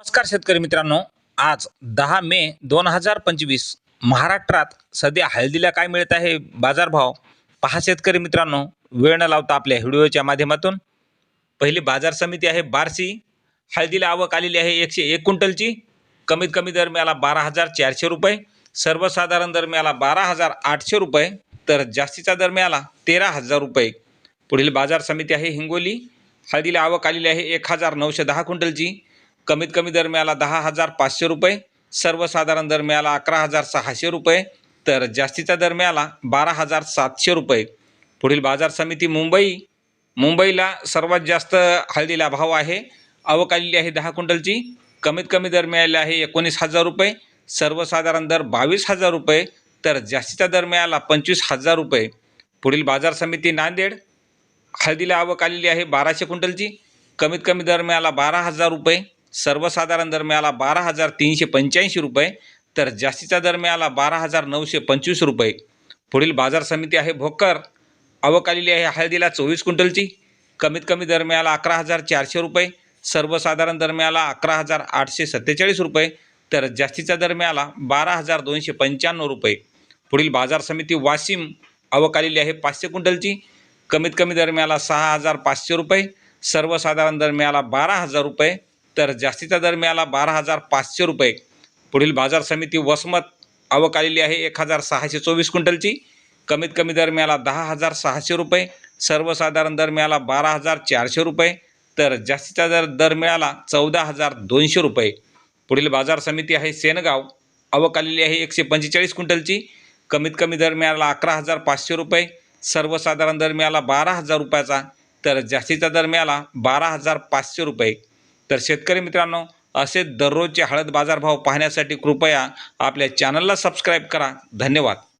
नमस्कार शेतकरी मित्रांनो. आज दहा मे दोन हजार पंचवीस. महाराष्ट्रात सध्या हळदीला काय मिळत आहे? बाजारभाव. पहा शेतकरी मित्रांनो वेळ न लावता आपल्या व्हिडिओच्या माध्यमातून. पहिली बाजार समिती आहे बारसी हळदीला आवक आलेली आहे एकशे एक क्विंटलची. कमीत कमी दर मिळाला बारा हजार चारशे रुपये. सर्वसाधारण दर मिळाला बारा हजार आठशे रुपये. तर जास्तीचा दर मिळाला तेरा हजार रुपये. पुढील बाजार समिती आहे हिंगोली. हळदीला आवक आलेली आहे एक हजार नऊशे दहा क्विंटलची. कमीत कमी दर मिळाला दहा हजार पाचशे रुपये सर्वसाधारण दर मिळाला अकरा हजार सहाशे रुपये तर जास्तीचा दर मिळाला बारा हजार सातशे रुपये. पुढील बाजार समिती मुंबई मुंबईला सर्वात जास्त हळदीला भाव आहे. आवक आलेली आहे दहा क्विंटलची. कमीत कमी दर मिळाले आहे एकोणीस हजार रुपये सर्वसाधारण दर बावीस हजार रुपये तर जास्तीचा दर मिळाला पंचवीस हजार रुपये. पुढील बाजार समिती नांदेड हळदीला आवक आलेली आहे बाराशे क्विंटलची. कमीत कमी दर मिळाला बारा हजार रुपये सर्वसाधारण दर मिळाला बारा हजार तीनशे पंच्याऐंशी रुपये तर जास्तीचा दर मिळाला बारा हजार नऊशे पंचवीस रुपये. पुढील बाजार समिती आहे भोकर. आवक आलेली आहे हळदीला चोवीस क्विंटलची. कमीत कमी दर मिळाला अकरा हजार चारशे रुपये. सर्वसाधारण दर मिळाला अकरा हजार आठशे सत्तेचाळीस रुपये तर जास्तीचा दर मिळाला बारा हजार दोनशे पंच्याण्णव रुपये. पुढील बाजार समिती वाशिम. आवक आलेली आहे पाचशे क्विंटलची. कमीत कमी दर मिळाला सहा हजार पाचशे रुपये. सर्वसाधारण दर मिळाला बारा हजार रुपये. तर जास्तीचा दर मिळाला बारा हजार पाचशे रुपये. पुढील बाजार समिती वसमत आवक आलेली आहे एक हजार सहाशे चोवीस क्विंटलची. कमीत कमी दर मिळाला दहा हजार सहाशे रुपये. सर्वसाधारण दर मिळाला बारा हजार चारशे रुपये. तर जास्तीचा दर दर मिळाला चौदा हजार दोनशे रुपये. पुढील बाजार समिती आहे सेनगाव. आवक आलेली आहे एकशे पंचेचाळीस क्विंटलची. कमीत कमी दर मिळाला अकरा हजार पाचशे रुपये. सर्वसाधारण दर मिळाला बारा हजार रुपयाचा. तर जास्तीचा दर मिळाला बारा हजार पाचशे रुपये. तर शेतकरी मित्रांनो असे दररोजचे हळद बाजारभाव पाहण्यासाठी कृपया आपल्या चॅनलला सबस्क्राईब करा. धन्यवाद.